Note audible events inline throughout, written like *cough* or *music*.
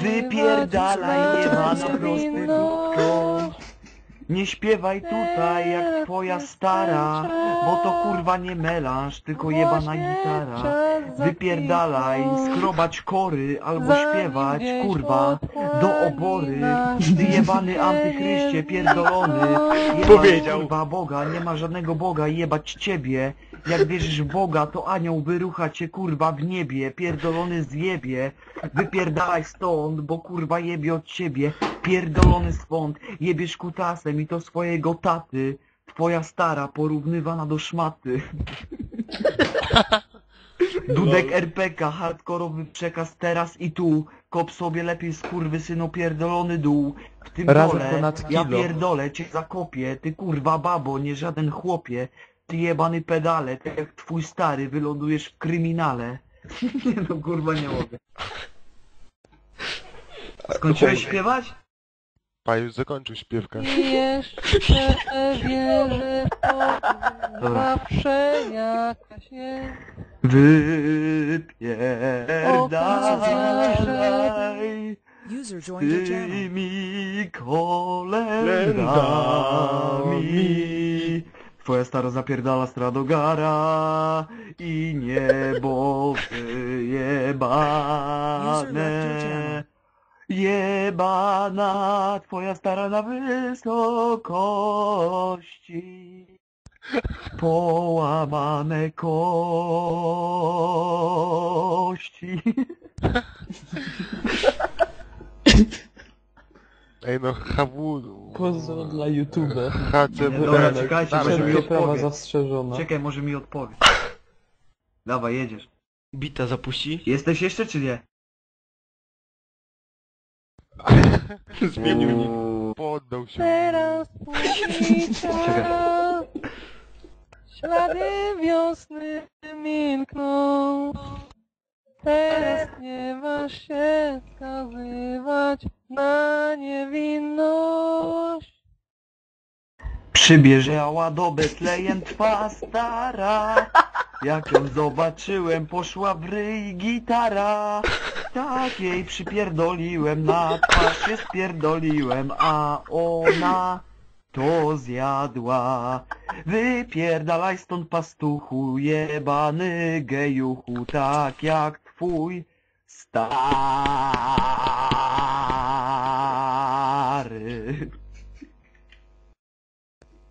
Wypierdalaj, jebana prostytutko. prostytutko. Nie śpiewaj tutaj jak twoja stara, bo to kurwa nie melanż, tylko jebana gitara. Wypierdalaj, skrobać kory albo śpiewać, kurwa, do obory. Ty jebany antychryście, pierdolony. Jebać, Powiedział. Kurwa Boga, nie ma żadnego Boga, jebać ciebie. Jak wierzysz w Boga, to anioł wyrucha cię kurwa w niebie, pierdolony zjebie. Wypierdalaj stąd, bo kurwa jebie od ciebie. Pierdolony swąd, jebiesz kutasem i to swojego taty. Twoja stara porównywana do szmaty. *laughs* Dudek RPK, hardkorowy przekaz teraz i tu. Kop sobie lepiej skurwysyno pierdolony dół. W tym Razem dole, ponad ja kilo. pierdolę cię zakopię. Ty kurwa babo, nie żaden chłopie. Ty jebany pedale, tak jak twój stary, wylądujesz w kryminale. *laughs* nie no kurwa nie mogę. Skończyłeś śpiewać? Pa już zakończył śpiewkę. I jeszcze wierzę Dobra. zawsze jakaś jest. Wypierdalaj User joined your channel. tymi kolendami. Twoja stara zapierdala stradogara i niebo *laughs* User left your wyjebane. channel. Jebana twoja stara na wysokości. Połamane kości. Ej no, HW... Pozdro dla YouTube. HCW... Dobra, czekajcie, może mi prawa odpowie. zastrzeżone. Czekaj, może mi odpowie. Dawaj, jedziesz. Bita zapuści? Jesteś jeszcze czy nie? *laughs* Zmienił nick. Poddał się. Teraz *laughs* czas, ślady wiosny milkną. Teraz nie masz się skazywać na niewinność. Przybierzała do Betlejem twa stara. Jak ją zobaczyłem, poszła w ryj gitara. Tak jej przypierdoliłem, na twarz się spierdoliłem, a ona to zjadła. Wypierdalaj stąd pastuchu, jebany gejuchu, tak jak twój stary.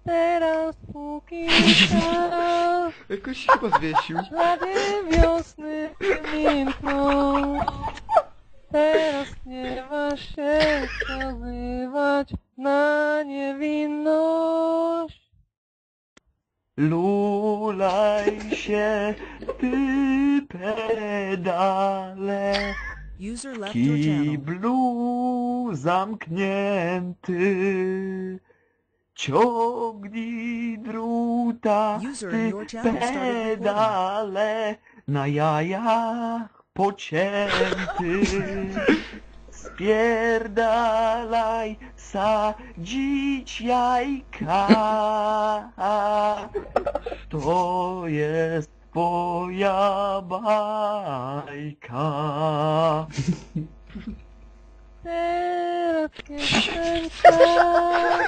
Teraz póki *laughs* Jakoś chyba zwiesił. ślady wiosny milkną. Teraz nie masz się skazywać na niewinność. Lulaj się, ty pedale, User left your channel. kiblu zamknięty. Ciągnij druta, User in ty your channel started recording. pedale, na jajach pocięty. Spierdalaj, sadzić jajka. To jest twoja bajka. Teraz czas,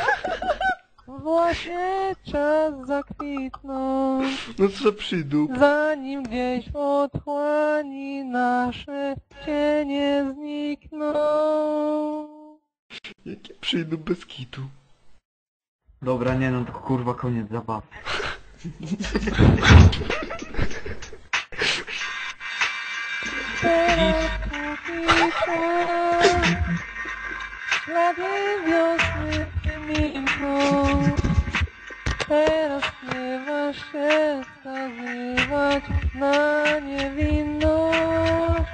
właśnie czas zakwitnąć, No co przyjdą? zanim gdzieś w otchłani nasze cienie znikną. Jakie przyjdą bez kitu? Dobra, nie no, to kurwa koniec zabawy. Teraz póki czas, ślady wiosny milkną. Teraz nie masz się skazywać na niewinność.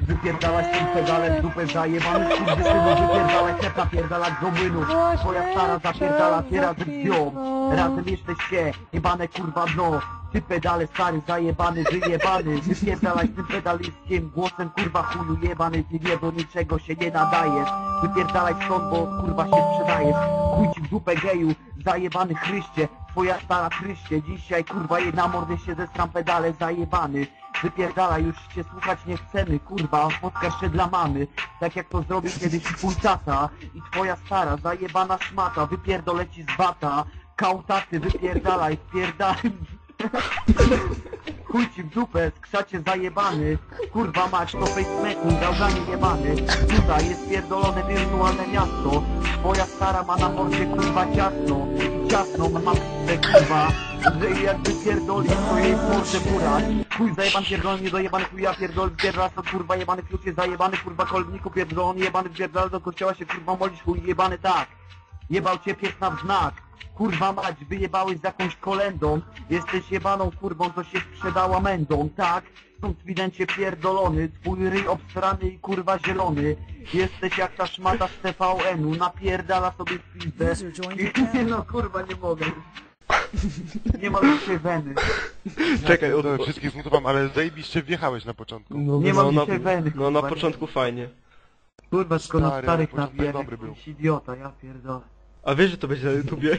Wypierdalać tym pedale w dupę zajebany skurwysynu Wypierdalać te napierdalać do młynu Twoja stara zapierdala cię razem z nią. Razem jesteście, jebane kurwa dno. Ty pedale stary zajebany, wyjebany. Wypierdalać tym pedalistkiem Głosem kurwa chuju jebany. Ty nie do niczego się nie nadajesz Wypierdalaj stąd, bo kurwa się sprzedajesz. Chuj ci w dupę geju, zajebany chryście Twoja stara chryście Dzisiaj kurwa jedna mordę się ze pedale zajebany Wypierdala, już cię słuchać nie chcemy, kurwa, spotka jeszcze dla mamy. Tak jak to zrobił kiedyś twój tata i twoja stara, zajebana szmata, wypierdolę ci z bata. Kautaty, wypierdalaj, wpierdalaj. *laughs* Chuj ci w dupę, skrzacie zajebany. Kurwa mać, to facemeting, gałganie jebany. Tutaj jest pierdolone wirtualne miasto. Twoja stara ma na mordzie kurwa ciasno. I ciasno ma pizzę kurwa. Że jakby pierdoli swojej morze burać Chuj zajeban pierdolony, niedojebany chuj ja pierdol Pierdolasz to kurwa jebany klucz jest zajebany Kurwa kolniku pierdolony, jebany pierdol Do kościoła się kurwa molisz chuj jebany tak. Jebał cię pies na wznak Kurwa mać, wyjebałeś z jakąś kolendą Jesteś jebaną kurwą, co się sprzedała mędą, tak? Stąd widencie pierdolony Twój ryj obstrany i kurwa zielony Jesteś jak ta szmata z TVN-u Napierdala sobie w pizdę. No kurwa, nie mogę Nie ma dzisiaj weny Czekaj, Ja od... wszystkich zmutowałem, ale zajebiście wjechałeś na początku. No, Nie ma no, na, dzisiaj weny no na kurwa, początku fajnie. Kurwa, tylko na Stary, starych początek nawijach dobry był. jakiś idiota, ja pierdolę A wiesz, że to będzie na YouTubie? *laughs*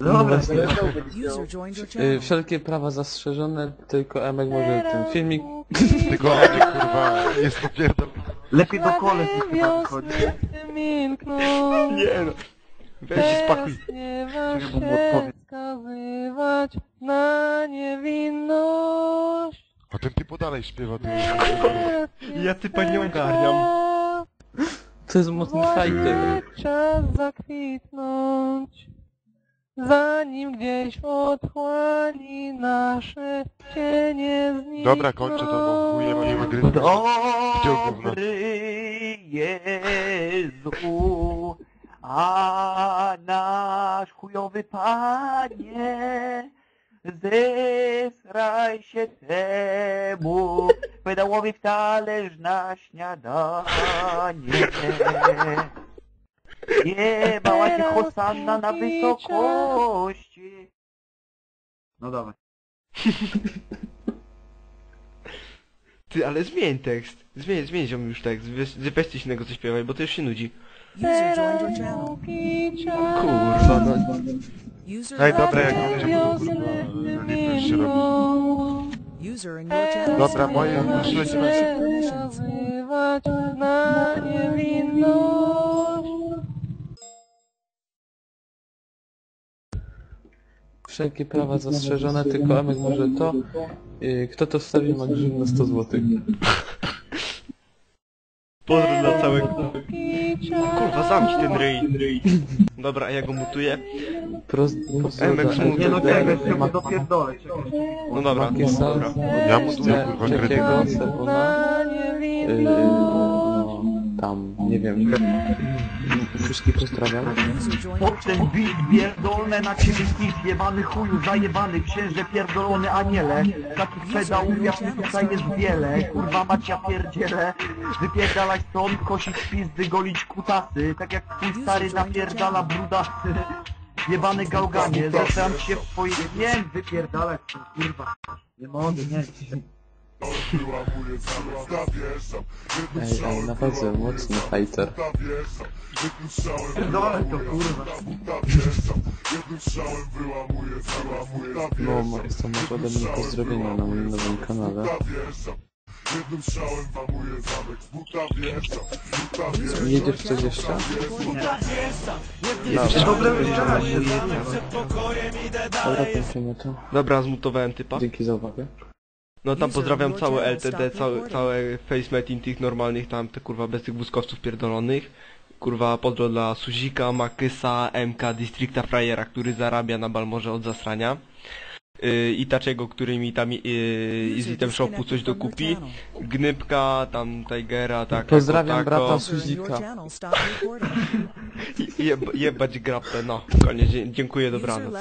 Dobra, User joined your Y, channel. wszelkie prawa zastrzeżone, tylko Emek może ten filmik... *laughs* Tylko Edy, kurwa, jest to pierdol. lepiej do kole chyba wychodzi Nie no. Weź się spakuj. nie Czekaj, bo mu wskazywać na niewinność. A ten typo dalej śpiewa, ty. Ja typa nie ogarniam. To jest mocny fighter. czas zakwitnąć, zanim gdzieś otchłani nasze cienie znikną. Dobra, kończę to, bo nie ma gry. Dobry Jezu, a nasz chujowy Panie, zesraj się temu pedałowi w talerz na śniadanie. Jebała cię hosanna na wysokości. No dawaj. *laughs* Ty, ale zmień tekst. Zmień, zmień ziom już tekst. Weź, weź coś innego co śpiewaj, bo to już się nudzi. Kurwa, no. User Ej, left dobra, your jak będzie to kurwa, nie wiem, się robi. Dobra, moje leci allowed na- niewinność. Wszelkie prawa zastrzeżone, tylko Emek może to. Y, Kto to wstawi ma grzywno 100 zł. Pozdro dla. Kurwa, zamknij ten ryj. Dobra, ja go mutuję. Prost, Emek smutny. Nie no czekaj, jeszcze Ma- mu dopierdolę, czekaj. No dobra, dobra. Ja mutuję, kurwa, Jakiego, kredyt. Stefana, y, no, tam, nie wiem. Wszystkich pozdrawiam. Pod ten beat pierdolne na ciebie kif, jebany chuju, zajebany księże pierdolony aniele. Takich pedałów jak my tutaj jest wiele, kurwa mać ja pierdzielę. Wypierdalać stąd, kosić pizdy, golić kutasy. Tak jak twój stary napierdala brudasy Jebany gałganie, zaczęłam się w twoich... Nie, wypierdalać kurwa. Nie mogę, nie Ej, ej, naprawdę mocny fighter. Pierdolę to kurwa No, Max, to masz ode mnie pozdrowienia na moim nowym kanale. Jedziesz coś jeszcze? Dobre wyjście Dobra, kończymy to. Dobra, zmutowałem typa. Dzięki za uwagę. No tam pozdrawiam całe LTD, całe, całe facemeting tych normalnych tam, te kurwa bez tych wózkowców pierdolonych. Kurwa pozdro dla Suzika, Makysa, MK, Districta Frajera, który zarabia na Balmorze od zasrania. Yy, I Taczego, który mi tam yy, z item shopu coś dokupi. Gnybka, tam Tigera, tak. Pozdrawiam brata User in your Suzika. *laughs* Jeb, jebać grapę, no. Koniec, dziękuję, dobranoc.